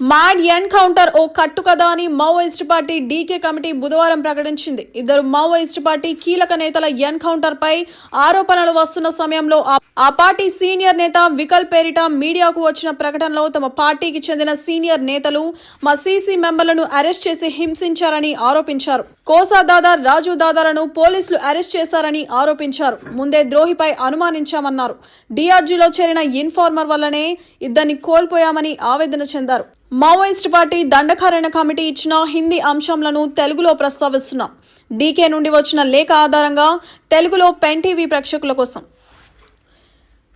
Mad encounter ఓ కట్టు కదా అని మావోయిస్ట్ పార్టీ డీకే కమిటీ బుధవారం ప్రకటించింది. ఇద్దరు మావోయిస్ట్ పార్టీ కీలక నేతల ఎన్కౌంటర్ పై ఆరోపణలు వస్తున్న సమయంలో ఆ- ఆ పార్టీ సీనియర్ నేత వికల్ పేరిట మీడియాకు వచ్చిన ప్రకటనలో తమ పార్టీకి చెందిన సీనియర్ నేతలు మా సీసీ మెంబర్లను అరెస్ట్ చేసి హింసించారని ఆరోపించారు. కోసా దాదా రాజు దాదాలను పోలీసులు అరెస్ట్ చేశారని ఆరోపించారు. ముందే ద్రోహిపై అనుమానించామన్నారు. డిఆర్జీలో చేరిన ఇన్ఫార్మర్ వల్లనే ఇద్దరిని కోల్పోయామని ఆవేదన చెందారు. మావోయిస్ట్ పార్టీ దండకారణ కమిటీ ఇచ్చిన హిందీ అంశాలను తెలుగులో ప్రస్తావిస్తున్నాం. డీకే నుండి వచ్చిన లేఖ ఆధారంగా తెలుగులో పెన్ టీవీ ప్రేక్షకుల కోసం.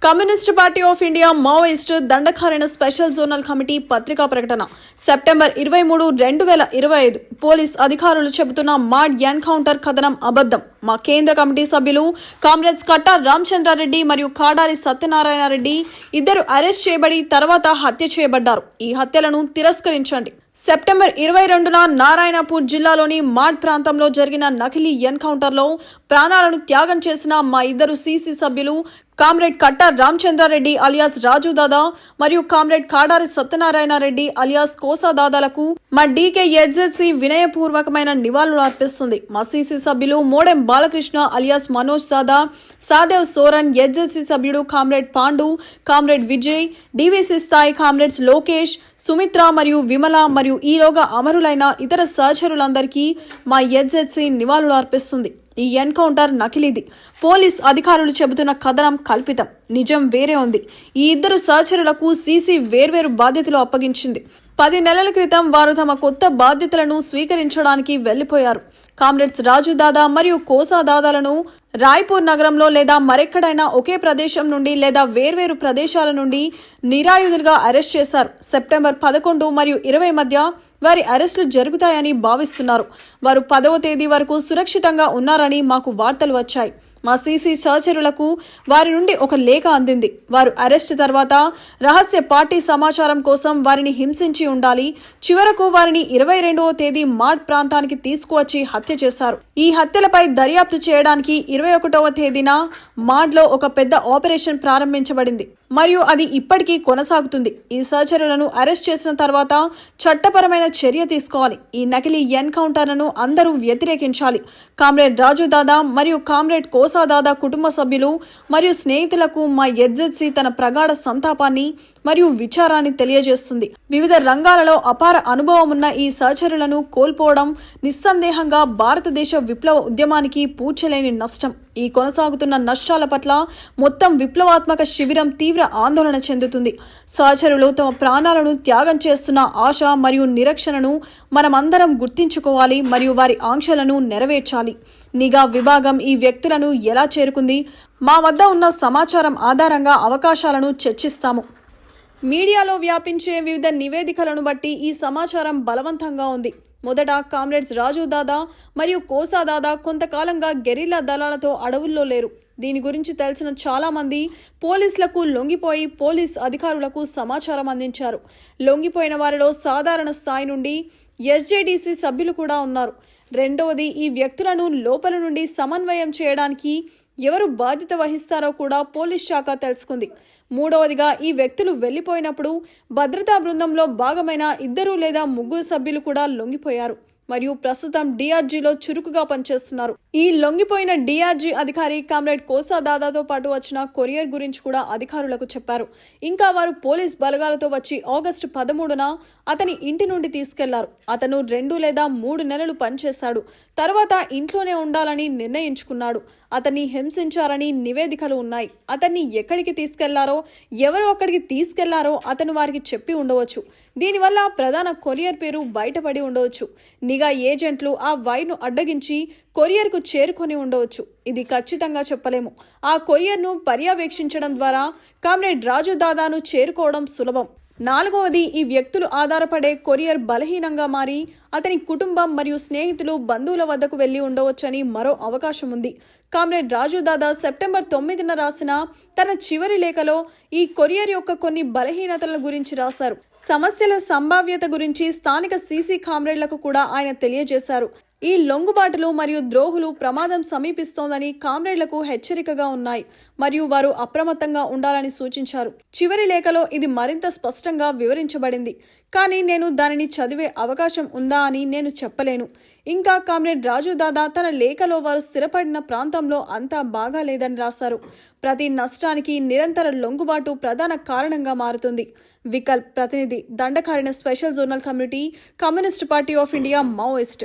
Communist party of India Maoist Dandakaranya special zonal committee పత్రికా ప్రకటన. సెప్టెంబర్ ఇరవై మూడు రెండు వేల ఇరవై ఐదు పోలీస్ అధికారులు చెబుతున్న మాడ్ ఎన్కౌంటర్ కథనం అబద్ధం. మా కేంద్ర కమిటీ సభ్యులు కామ్రేడ్స్ కట్టా రామచంద్రారెడ్డి మరియు కాడారి సత్యనారాయణ రెడ్డి ఇద్దరు అరెస్ట్ చేయబడి తర్వాత హత్య చేయబడ్డారు. ఈ హత్యలను తిరస్కరించండి. సెప్టెంబర్ ఇరవై రెండున నారాయణపూర్ జిల్లాలోని మాడ్ ప్రాంతంలో జరిగిన నకిలీ ఎన్కౌంటర్లో ప్రాణాలను త్యాగం చేసిన మా ఇద్దరు సీసీ సభ్యులు కామ్రేడ్ కట్టా రామచంద్రారెడ్డి అలియాస్ రాజు దాదా మరియు కామ్రేడ్ కాడారి సత్యనారాయణ రెడ్డి అలియాస్ కోసా దాదాలకు మా డీకే ఎడ్జెడ్సీ వినయపూర్వకమైన నివాళులు అర్పిస్తుంది. మా సీసీ సభ్యులు మోడెం బాలకృష్ణ అలియాస్ మనోజ్ దాదా సాదేవ్ సోరన్ ఎడ్జెడ్సీ సభ్యుడు comrade Pandu comrade Vijay DVC స్థాయి కామ్రేడ్స్ లోకేష్ సుమిత్ర మరియు విమల మరియు ఈలోగా అమరులైన ఇతర సహచరులందరికీ మా ఎడ్జెడ్సీ నివాళులు అర్పిస్తుంది. ఈ ఎన్కౌంటర్ నకిలీది. పోలీస్ అధికారులు చెబుతున్న కథనం కల్పితం. నిజం వేరే ఉంది. ఈ ఇద్దరు సహచరులకు సీసీ వేర్వేరు బాధ్యతలు అప్పగించింది. పది నెలల క్రితం వారు తమ కొత్త బాధ్యతలను స్వీకరించడానికి వెళ్ళిపోయారు కామ్రేడ్స్ రాజు దాదా మరియు కోసా దాదాలను రాయ్పూర్ నగరంలో లేదా మరెక్కడైనా ఒకే ప్రదేశం నుండి లేదా వేర్వేరు ప్రదేశాల నుండి నిరాయుధులుగా అరెస్ట్ చేశారు. సెప్టెంబర్ పదకొండు మరియు ఇరవై మధ్య వారి అరెస్టులు జరుగుతాయని భావిస్తున్నారు. వారు పదవ తేదీ వరకు సురక్షితంగా ఉన్నారని మాకు వార్తలు వచ్చాయి. మా సీసీ సహచరులకు వారి నుండి ఒక లేఖ అందింది. వారు అరెస్ట్ తర్వాత రహస్య పార్టీ సమాచారం కోసం వారిని హింసించి ఉండాలి. చివరకు వారిని ఇరవై రెండవ తేదీ మాడ్ ప్రాంతానికి తీసుకువచ్చి హత్య చేశారు. ఈ హత్యలపై దర్యాప్తు చేయడానికి ఇరవై ఒకటవ తేదీన మాడ్లో ఒక పెద్ద ఆపరేషన్ ప్రారంభించబడింది. మరియు అది ఇప్పటికీ కొనసాగుతుంది. ఈ సహచరులను అరెస్ట్ చేసిన తర్వాత చట్టపరమైన చర్య తీసుకోవాలి. ఈ నకిలీ ఎన్కౌంటర్లను అందరూ వ్యతిరేకించాలి. కామ్రేడ్ రాజు దాదా మరియు కామ్రేడ్ కోసా దాదా కుటుంబ సభ్యులు మరియు స్నేహితులకు మా ఎడ్జెడ్సీ తన ప్రగాఢ సంతాపాన్ని మరియు విచారాన్ని తెలియజేస్తుంది. వివిధ రంగాలలో అపార అనుభవం ఉన్న ఈ సహచరులను కోల్పోవడం నిస్సందేహంగా భారతదేశ విప్లవ ఉద్యమానికి పూడ్చలేని నష్టం. ఈ కొనసాగుతున్న నష్టాల పట్ల మొత్తం విప్లవాత్మక శిబిరం తీవ్ర ఆందోళన చెందుతుంది. సహచరులు తమ ప్రాణాలను త్యాగం చేస్తున్న ఆశ మరియు నిరక్షణను మనమందరం గుర్తించుకోవాలి మరియు వారి ఆంక్షలను నెరవేర్చాలి. నిఘా విభాగం ఈ వ్యక్తులను ఎలా చేరుకుంది? మా వద్ద ఉన్న సమాచారం ఆధారంగా అవకాశాలను చర్చిస్తాము. మీడియాలో వ్యాపించే వివిధ నివేదికలను బట్టి ఈ సమాచారం బలవంతంగా ఉంది. మొదట కామ్రేడ్స్ రాజు దాదా మరియు కోసా దాదా కొంతకాలంగా గెరిల్లా దళాలతో అడవుల్లో లేరు. దీని గురించి తెలిసిన చాలామంది పోలీసులకు లొంగిపోయి పోలీస్ అధికారులకు సమాచారం అందించారు. లొంగిపోయిన వారిలో సాధారణ స్థాయి నుండి ఎస్జేడీసీ సభ్యులు కూడా ఉన్నారు. రెండవది ఈ వ్యక్తులను లోపల నుండి సమన్వయం చేయడానికి ఎవరు బాధ్యత వహిస్తారో కూడా పోలీస్ శాఖ తెలుసుకుంది. మూడవదిగా ఈ వ్యక్తులు వెళ్ళిపోయినప్పుడు భద్రతా బృందంలో భాగమైన ఇద్దరు లేదా ముగ్గురు సభ్యులు కూడా లొంగిపోయారు మరియు ప్రస్తుతం డిఆర్జీలో చురుకుగా పనిచేస్తున్నారు. ఈ లొంగిపోయిన డిఆర్జీ అధికారి కామ్రేడ్ కోసా దాదాతో పాటు వచ్చిన కొరియర్ గురించి కూడా అధికారులకు చెప్పారు. ఇంకా వారు పోలీస్ బలగాలతో వచ్చి ఆగస్టు పదమూడున అతని ఇంటి నుండి తీసుకెళ్ళారు. అతను రెండు లేదా మూడు నెలలు పనిచేశాడు. తర్వాత ఇంట్లోనే ఉండాలని నిర్ణయించుకున్నాడు. అతన్ని హింసించారని నివేదికలు ఉన్నాయి. అతన్ని ఎక్కడికి తీసుకెళ్ళారో ఎవరు అక్కడికి తీసుకెళ్ళారో అతను వారికి చెప్పి ఉండవచ్చు. దీనివల్ల ప్రధాన కొరియర్ పేరు బయటపడి ఉండవచ్చు. నిఘా ఏజెంట్లు ఆ వైర్ను అడ్డగించి కొరియర్కు చేరుకొని ఉండవచ్చు. ఇది ఖచ్చితంగా చెప్పలేము. ఆ కొరియర్ను పర్యవేక్షించడం ద్వారా కామ్రేడ్ రాజు దాదాను చేరుకోవడం సులభం. నాలుగవది ఈ వ్యక్తులు ఆధారపడే కొరియర్ బలహీనంగా మారి అతని కుటుంబం మరియు స్నేహితులు బంధువుల వద్దకు వెళ్ళి ఉండవచ్చని మరో అవకాశం ఉంది. కామ్రేడ్ రాజు దాదా సెప్టెంబర్ తొమ్మిదిన రాసిన తన చివరి లేఖలో ఈ కొరియర్ యొక్క కొన్ని బలహీనతల గురించి రాశారు. సమస్యల సంభావ్యత గురించి స్థానిక సీసీ కామ్రేడ్లకు కూడా ఆయన తెలియజేశారు. ఈ లొంగుబాటులు మరియు ద్రోహులు ప్రమాదం సమీపిస్తోందని కామ్రేడ్లకు హెచ్చరికగా ఉన్నాయి. మరియు వారు అప్రమత్తంగా ఉండాలని సూచించారు. చివరి లేఖలో ఇది మరింత స్పష్టంగా వివరించబడింది. కానీ నేను దానిని చదివే అవకాశం ఉందా అని నేను చెప్పలేను. ఇంకా కామ్రేడ్ రాజు దాదా తన లేఖలో వారు స్థిరపడిన ప్రాంతంలో అంతా బాగా లేదని రాశారు. ప్రతి నష్టానికి నిరంతర లొంగుబాటు ప్రధాన కారణంగా మారుతుంది. వికల్ప్ ప్రతినిధి Dandakaranya special zonal community communist party of India Maoist.